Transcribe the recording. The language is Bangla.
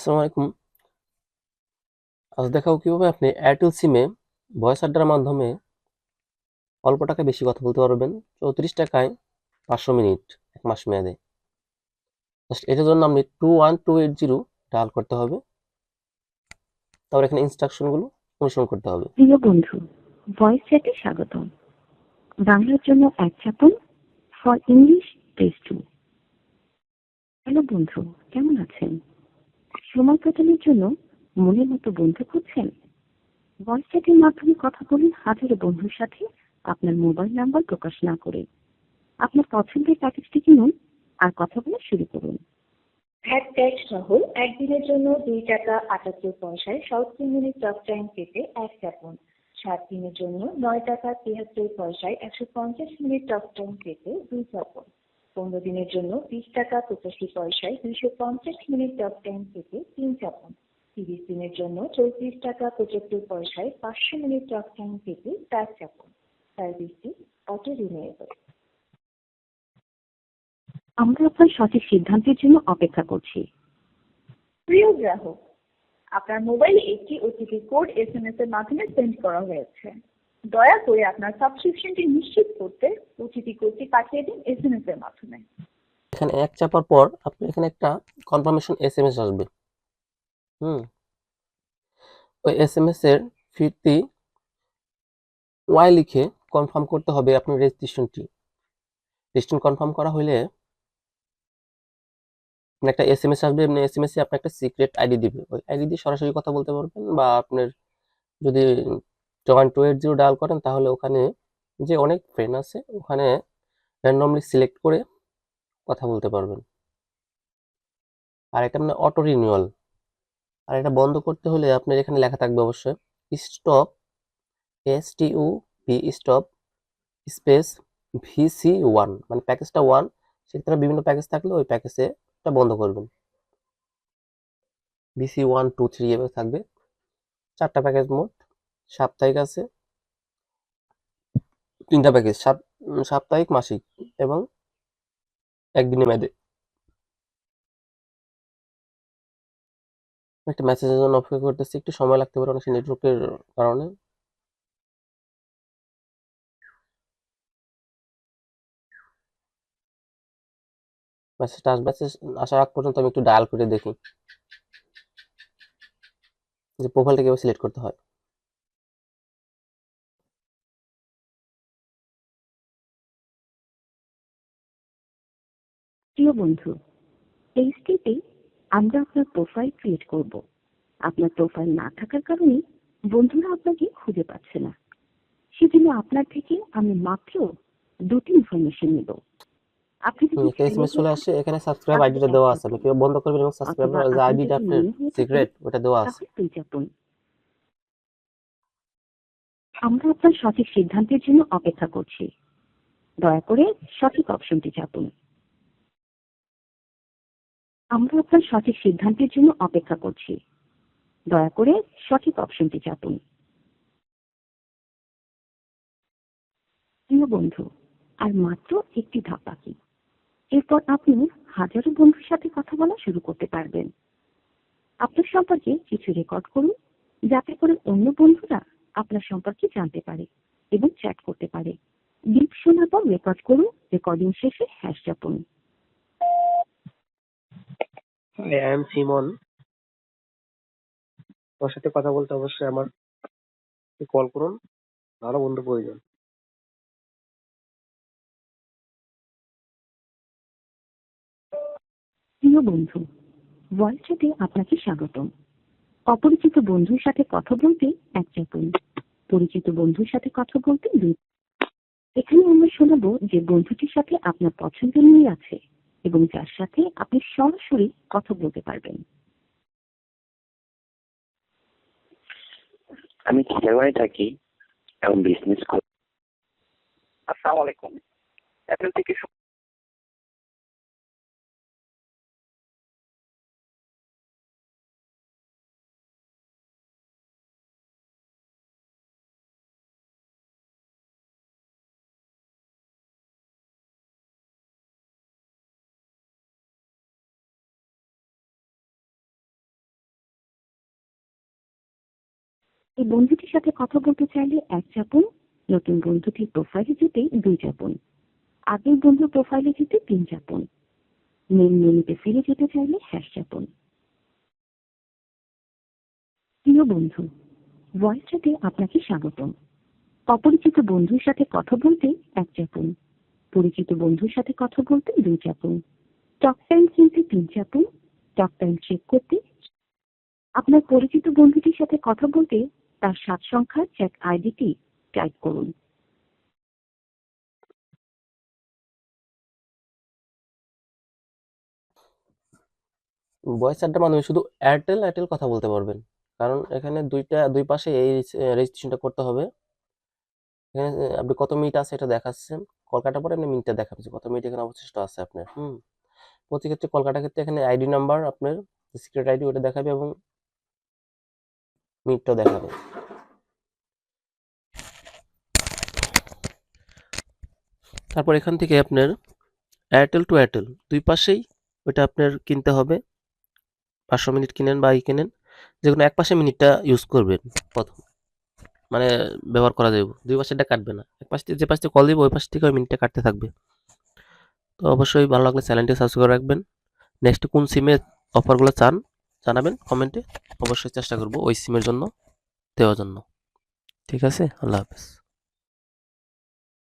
আসসালামু আলাইকুম আজ দেখাবো কীভাবে আপনি এয়ারটেল সিমে ভয়েস আড্ডার মাধ্যমে অল্প টাকা বেশি কথা বলতে পারবেন। চৌত্রিশ টাকায় পাঁচশো মিনিট, এক মাস মেয়াদে। জাস্ট এটার জন্য আপনি two one two eight zero dial করতে হবে। তারপর এখানে ইনস্ট্রাকশনগুলো অনুসরণ করতে হবে। প্রিয় বন্ধু ভয়েস চ্যাটে স্বাগতম। বাংলার জন্য এক চাপুন for English press two hello বন্ধু, কেমন আছেন? সময় কাটানোর জন্য মনের মতো বন্ধু খুঁজছেন। ভয়েস চ্যাটের মাধ্যমে কথা বলুন হাজারো বন্ধুর সাথে আপনার মোবাইল নাম্বার প্রকাশ না করে। আপনার পছন্দের প্যাকেজটি কিনুন আর কথা বলা শুরু করুন। ভ্যাট ট্যাক্স সহ একদিনের জন্য দুই টাকা আটাত্তর পয়সায় সাউথ মিনিট টক টাইম পেতে এক চাপুন সাত দিনের জন্য নয় টাকা তিয়াত্তর পয়সায় একশো পঞ্চাশ মিনিট টক টাইম পেতে দুই চাপুন পনেরো দিনের জন্য বিশ টাকা পঁচাশি পয়সায় দুইশো পঞ্চাশ মিনিট টক টাইম থেকে তিন চাপন। তিরিশ দিনের জন্য চৌত্রিশ টাকা পঁচাত্তর পয়সায় পাঁচশো মিনিট টক টাইম থেকে চার চাপুন। সার্ভিসটি অটো রিনিউয়েবল আমরা আপনার সঠিক সিদ্ধান্তের জন্য অপেক্ষা করছি। প্রিয় গ্রাহক, আপনার মোবাইলে একটি ওটিপি কোড এস এর মাধ্যমে সেন্ড করা হয়েছে। দয়া করে আপনার সাবস্ক্রিপশনটি নিশ্চিত করতে ওটিপি কোডটি পাঠিয়ে দিন এসএমএস এর মাধ্যমে। এখানে এক চাপার পর আপনি এখানে একটা কনফার্মেশন এস এম এস আসবে। হুম। ওই এস এম এস এর ফিরতি ওয়াই লিখে কনফার্ম করতে হবে আপনার রেজিস্ট্রেশনটি রেজিস্ট্রেশন কনফার্ম করা হলে আপনার একটা এস এম এস আসবে, এমনি এ আপনার একটা সিক্রেট আইডি দিবে। ওই আইডি দিয়ে সরাসরি কথা বলতে পারবেন বা আপনার যদি one two eight zero dial করেন, তাহলে ওখানে যে অনেক ফ্রেন্ড আছে, ওখানে র্যান্ডমলি সিলেক্ট করে কথা বলতে পারবেন। আর এটা মানে অটো রিনিউয়াল আর এটা বন্ধ করতে হলে আপনার এখানে লেখা থাকবে অবশ্যই stop S T V stop space VC one মানে প্যাকেজটা ওয়ান সেক্ষেত্রে বিভিন্ন প্যাকেজ থাকলে ওই প্যাকেজে এটা বন্ধ করবেন। ভিসি ওয়ান টু থ্রি এভাবে থাকবে। চারটা প্যাকেজ মোট। সাপ্তাহিক আছে। তিনটা প্যাকেজ সাপ্তাহিক, মাসিক এবং একদিনের মেয়াদে। একটা মেসেজের জন্য অপেক্ষা করতেছি, একটু সময় লাগতে পারে অনেক নেটওয়ার্কের কারণে। মেসেজটা আসবে আসার আগ পর্যন্ত আমি একটু ডায়াল করে দেখি যে প্রোফাইলটা কীভাবে সিলেক্ট করতে হয়। প্রিয় বন্ধু এই স্টেপে আমরা আপনার প্রোফাইল ক্রিয়েট করব। আপনার প্রোফাইল না থাকার কারণে বন্ধুরা আপনাকে খুঁজে পাচ্ছে না। সেজন্য আপনার থেকে আমি মাত্র দুটি ইনফরমেশন নেব। আপনি যদি এসএমএস চলে আসে এখানে সাবস্ক্রাইব আইডিটা দেওয়া আছে। আপনি কীভাবে বন্ধ করবেন এবং সাবস্ক্রাইব যে আইডিটা আপনার সিক্রেট ওটা দেওয়া আছে। আমরা আপনার সঠিক সিদ্ধান্তের জন্য অপেক্ষা করছি। দয়া করে সঠিক অপশনটি চাপুন। আমরা আপনার সঠিক সিদ্ধান্তের জন্য অপেক্ষা করছি। দয়া করে সঠিক অপশনটি চাপুন। প্রিয় বন্ধু, আর মাত্র একটি ধাপ বাকি। এরপর আপনি হাজারো বন্ধুর সাথে কথা বলা শুরু করতে পারবেন। আপনার সম্পর্কে কিছু রেকর্ড করুন, যাতে করে অন্য বন্ধুরা আপনার সম্পর্কে জানতে পারে এবং চ্যাট করতে পারে। লিপ শোনার পর রেকর্ড করুন রেকর্ডিং শেষে হ্যাশ চাপুন। I'm Simon. তোর সাথে কথা বলতে অবশ্যই আমার কল করুন ভালো বন্ধু প্রয়োজন। প্রিয় বন্ধু ভয়েস আপনাকে স্বাগতম। অপরিচিত বন্ধুর সাথে কথা বলতে এক চাপুন পরিচিত বন্ধুর সাথে কথা বলতে দুই। এখানে আমরা শোনাবো যে বন্ধুটির সাথে আপনার পছন্দের মিল আছে। এবং যার সাথে আপনি সরাসরি কথা বলতে পারবেন। আমি খেলোয়াড়ে থাকি এবং বিজনেস করি। আসসালামু আলাইকুম। অ্যাপেল থেকে এই বন্ধুটির সাথে কথা বলতে চাইলে এক চাপুন, নতুন বন্ধুটির প্রোফাইলে যেতে দুই চাপুন, আগের বন্ধুর প্রোফাইলে যেতে তিন চাপুন মেন মেনুতে ফিরে যেতে চাইলে হ্যাশ চাপুন। প্রিয় বন্ধু ভয়েস চ্যাটে আপনাকে স্বাগতম। অপরিচিত বন্ধুর সাথে কথা বলতে এক চাপুন, পরিচিত বন্ধুর সাথে কথা বলতে দুই চাপুন টক টাইম কিনতে তিন চাপুন টক টাইম চেক করতে আপনার পরিচিত বন্ধুটির সাথে কথা বলতে তার সাত সংখ্যার চ্যাট আইডিটি টাইপ করুন। ভয়েস চ্যাটটার মাধ্যমে শুধু এয়ারটেল এয়ারটেল কথা বলতে পারবেন। কারণ এখানে দুইটা, দুই পাশে এই রেজিস্ট্রেশনটা করতে হবে। এখানে, আপনি কত মিনিট আছে এটা দেখাচ্ছে। কল কাটার পরে আপনি মিনিটটা দেখাচ্ছে কত মিনিট এখানে অবশিষ্ট আছে আপনার। হুম। প্রতি ক্ষেত্রে কল কাটার ক্ষেত্রে এখানে আইডি নাম্বার আপনার সিক্রেট আইডি ওটা দেখাবে এবং মিনিটটাও দেখাবে। তারপর এখান থেকে আপনার এয়ারটেল টু এয়ারটেল দুই পাশেই ওটা আপনার কিনতে হবে। পাঁচশো মিনিট কিনেন বা ই কিনেন যে কোনো এক পাশে মিনিটটা ইউজ করবেন প্রথম। মানে ব্যবহার করা যাবে, দুই পাশেরটা কাটবে না। এক পাশ থেকে, যে পাশ থেকে কল দিব, ওই পাশ থেকে ওই মিনিটটা কাটতে থাকবে। তো অবশ্যই ভালো লাগলে চ্যানেলটি সাবস্ক্রাইব রাখবেন। নেক্সট কোন সিমে অফারগুলো চান জানাবেন কমেন্টে। অবশ্যই চেষ্টা করব ওই সিমের জন্য দেওয়ার জন্য। ঠিক আছে? আল্লাহ হাফেজ।